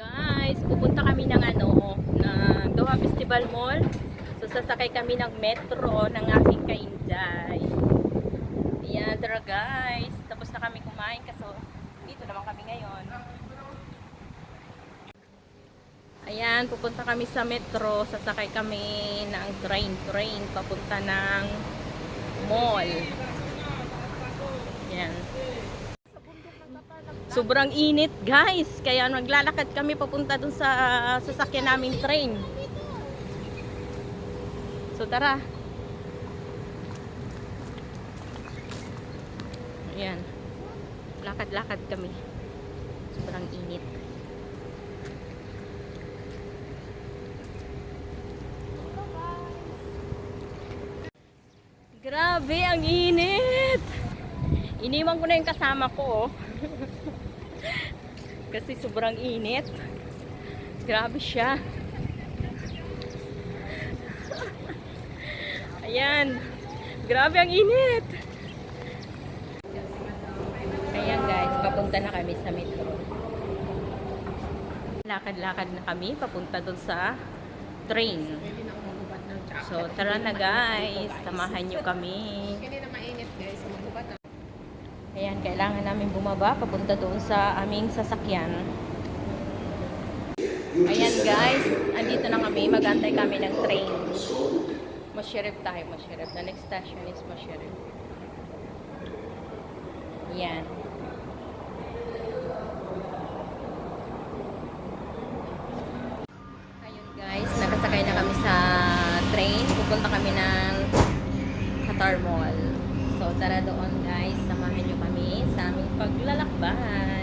Guys, pupunta kami ng ano, ng Doha Festival Mall. So sasakay kami ng metro ng aking kainday. Ayan, tara guys. Tapos na kami kumain kaso dito naman kami ngayon. Ayan, pupunta kami sa metro. Sasakay kami ng train, train papunta ng mall. Ayan. Sobrang init, guys. Kaya naglalakad kami papunta dun sa sasakyan naming train. So tara. Ayan. Lakad-lakad kami. Sobrang init. Grabe, ang init! Iniwan ko na yung kasama ko, oh. Kasi sobrang init. Grabe siya. Ayan. Grabe ang init. Ayan guys, papunta na kami sa metro. Lakad-lakad na kami papunta doon sa train. So, tara na guys. Samahan nyo kami. Kanina mainit guys, magubat na. Ayan, kailangan namin bumaba papunta doon sa aming sasakyan. Ayan guys, andito na kami. Magantay kami ng train. Masyerep tayo, Masyerep. The next station is Masyerep. Ayan. Ayun guys, nakasakay na kami sa train. Pupunta kami ng Qatar Mall. So tara doon guys, samahan nyo kami sa aming paglalakbay.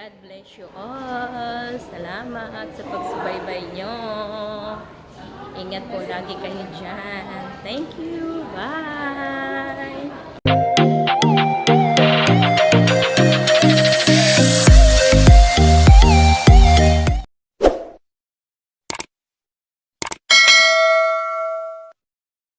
God bless you all. Salamat sa pagsubaybay nyo. Ingat po lagi kayo dyan. Thank you. Bye.